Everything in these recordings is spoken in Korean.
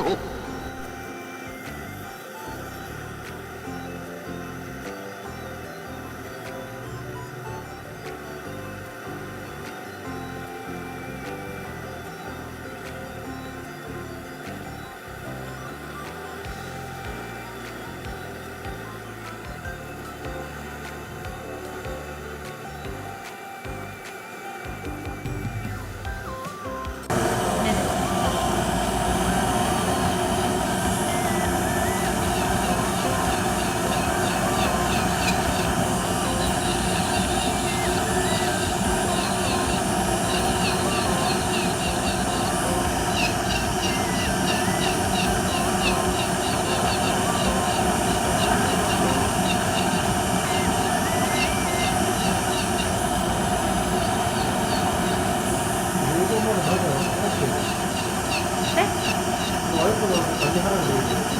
요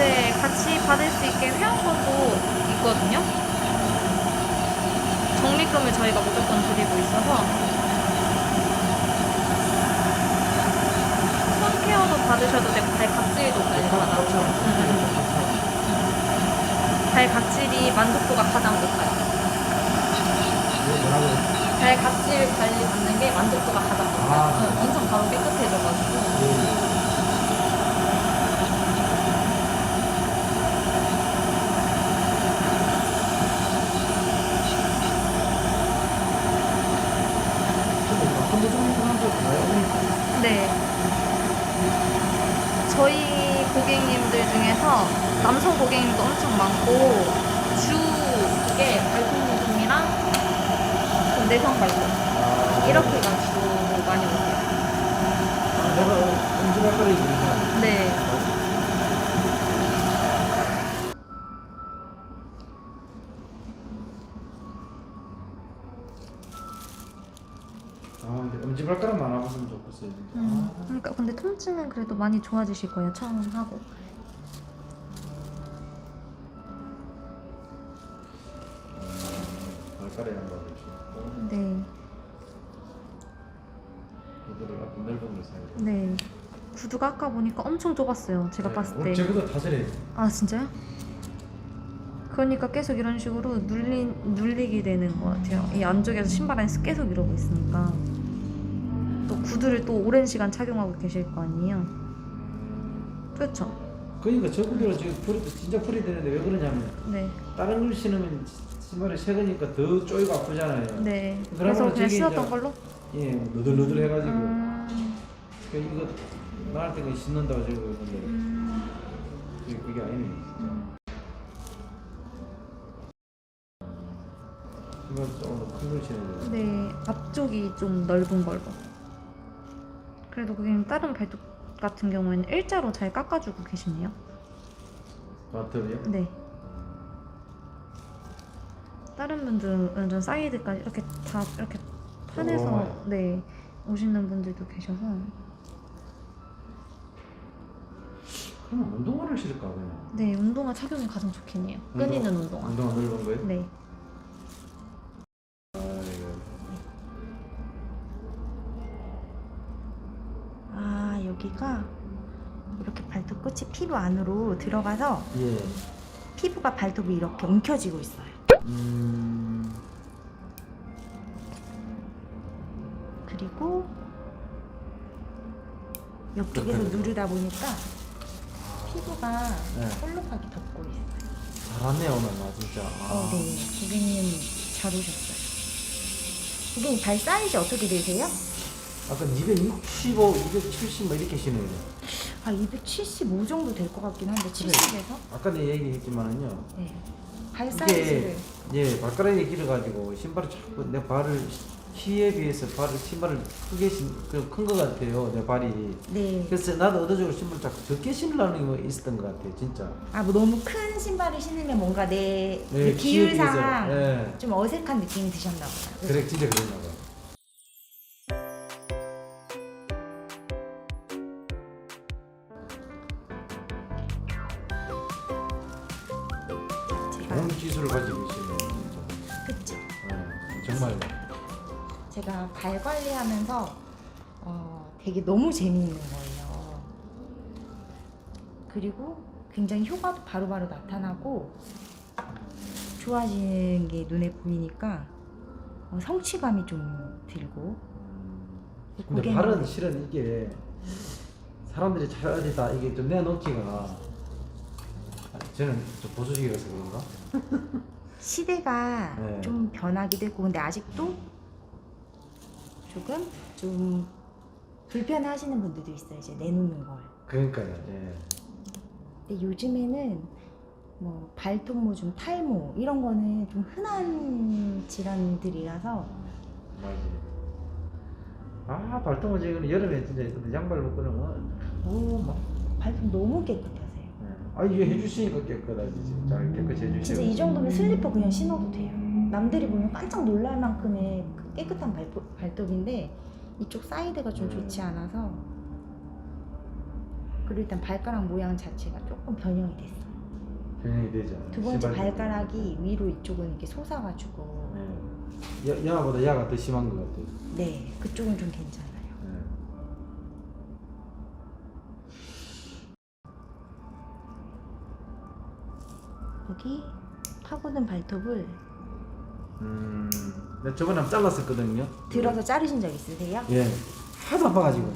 얘기. 네, 같이 받을 수 있게 회원권도 있거든요. 적립금을 저희가 무조건 드리고 있어서 손 케어도 받으셔도 되고 발 각질도 관리 받아요. 발 각질이 만족도가 가장 높아요. 발 각질 관리 받는 게 만족도가 가장 높아요. 아. 응, 엄청 바로 깨끗해져가지고. 예. 한두 정도 한도 가요. 네. 저희 고객님들 중에서 남성 고객님도 엄청 많고 주 그게 발톱용품이랑 그 내성 발톱 이렇게 해가지고 많이 오세요. 아, 내가 엄지발 거리. 네. 아, 근데 엄지발가락 안 음, 그러니까 근데 통증은 그래도 많이 좋아지실 거예요 처음 하고. 발가락에 한 번. 네. 네. 구두가 아까 보니까 엄청 좁았어요. 제가 봤을 때. 제보다 다 저래. 아 진짜요? 그러니까 계속 이런 식으로 눌리, 눌리게 되는 것 같아요. 이 안쪽에서 신발 안에서 계속 이러고 있으니까 또 구두를 또 오랜 시간 착용하고 계실 거 아니에요? 그렇죠? 그러니까 저분들은 지금 풀이 진짜 풀이 되는데 왜 그러냐면 네, 다른 걸 신으면 신발이 새거니까 더 쪼이고 아프잖아요. 네. 그래서 그냥 신었던 걸로? 예, 너덜너덜 해가지고 음, 그 이거 나갈 때 신는다고 저러고 있는데 음, 그게, 그게 아니네. 음. 신발 조금 더큰걸 신어야 돼. 네, 앞쪽이 좀 넓은 걸로. 그래도 그게 다른 발톱 같은 경우에는 일자로 잘 깎아주고 계시네요. 바텀이요? 네. 다른 분들은 좀 사이드까지 이렇게 다 이렇게 판에서 오. 네 오시는 분들도 계셔서 그럼 운동화를 신을까 그냥. 네 운동화 착용이 가장 좋긴 해요. 끈이는 운동화. 운동화 넓은 거요? 네. 끝이 피부 안으로 들어가서 예. 피부가 발톱이 이렇게 움켜쥐고 있어요. 음. 그리고 옆쪽에서 누르다 보니까 피부가 네. 볼록하게 덮고 있어요. 잘하네 오늘 나 진짜. 아. 어, 네. 고객님 잘 오셨어요. 고객님 발 사이즈 어떻게 되세요? 아까 265, 270 뭐 이렇게 신어요. 아, 275 정도 될 것 같긴 한데 70에서? 아까 내 얘기했지만은요. 네. 발 사이즈를 예 발가락이 길어가지고 신발을 자꾸 내 발을 키에 비해서 발을 신발을 크게 신큰것 같아요 내 발이. 네. 그래서 나도 의도적으로 신발 자꾸 적게 신으려는 게 있었던 것 같아요 진짜. 아, 뭐 너무 큰 신발을 신으면 뭔가 내, 네, 내 비해서. 예. 좀 어색한 느낌이 드셨나 보다. 그래 진짜 그랬나 봐. 제가 좋은 기술을 가지고 계시네요 진짜. 그치. 예, 정말. 제가 발 관리하면서 어, 되게 너무 재미있는 거예요. 그리고 굉장히 효과도 바로바로 나타나고 좋아지는 게 눈에 보이니까 어, 성취감이 좀 들고 근데 고객님- 발은 실은 이게 사람들이 잘 어디다 이게 좀 내놓기가 저는 좀 보수적이라서 그런가? 시대가 네. 좀 변하기도 했고 근데 아직도 조금 좀 불편해하시는 분들도 있어요 이제 내놓는 걸 그러니까요. 예. 근데 요즘에는 뭐 발톱모 좀 탈모 이런 거는 좀 흔한 질환들이라서 맞지. 아 발동을 지금 여름에 진짜 근데 양발 벗고 그러면 오막 발톱 너무 깨끗하세요 아 이게 해주시니까 깨끗하지 잘 깨끗이 해주시고. 진짜 이 정도면 슬리퍼 그냥 신어도 돼요 남들이 보면 깜짝 놀랄 만큼의 그 깨끗한 발톱, 발톱인데 이쪽 사이드가 좀 음. 좋지 않아서 그리고 일단 발가락 모양 자체가 조금 변형이 됐어 변형이 되죠. 두 번째. 발가락이 위로 이쪽은 이렇게 솟아가지고 예. 야, 야보다 야가 더 심한 것 같아요. 네 그쪽은 좀 괜찮아요 여기 파고든 발톱을 음, 내가 저번에 한번 잘랐었거든요. 들어서 자르신 적 있으세요? 예. 하도 아파가지고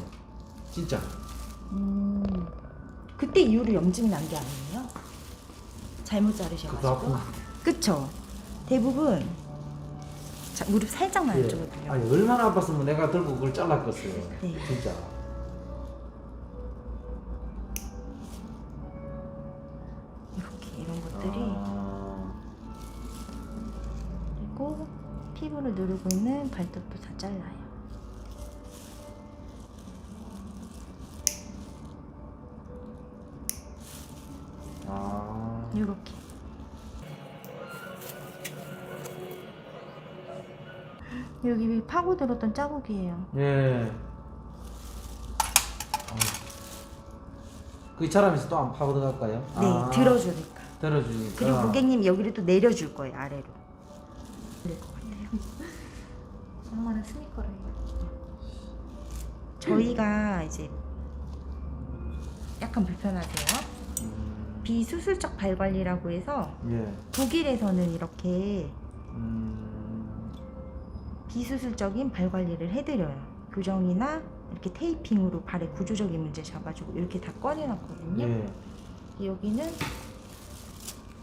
진짜. 음 그때 이후로 염증이 난 게 아니에요? 잘못 자르셔가지고 아프고. 그쵸? 대부분 자, 무릎 살짝만 예. 아니 얼마나 아팠으면 내가 들고 그걸 잘랐겠어요. 네. 진짜. 누르고 있는 발톱도 다 잘라요 아. 이렇게 여기 파고 들었던 자국이에요 예. 아. 그 자라면서 또 안 파고들 갈까요? 네 아, 들어주니까 들어주니까. 그리고 고객님 여기를 또 내려줄 거예요 아래로 그럴 것 같아요 엄마는 스니커래요. 저희가 이제 약간 불편하세요 음, 비수술적 발 관리라고 해서 예. 독일에서는 이렇게 음, 비수술적인 발 관리를 해드려요 교정이나 이렇게 테이핑으로 발의 구조적인 문제 잡아주고 이렇게 다 꺼내놨거든요 예. 여기는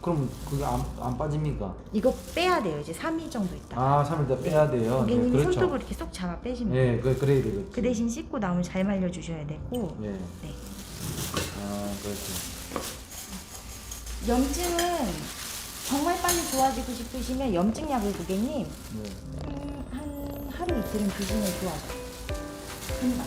그럼 그게 안, 안 빠집니까? 이거 빼야 돼요 이제 3일 정도 있다 아, 3일 다 빼야 돼요. 고객님이 네, 그렇죠. 손톱을 이렇게 쏙 잡아 빼시면 돼요 예, 그, 그래야 되겠지. 그 대신 씻고 나오면 잘 말려 주셔야 되고 예. 네. 아, 그렇지. 염증은 정말 빨리 좋아지고 싶으시면 염증 약을 고객님 네. 한, 한 하루 이틀은 드시면 좋아져요 금방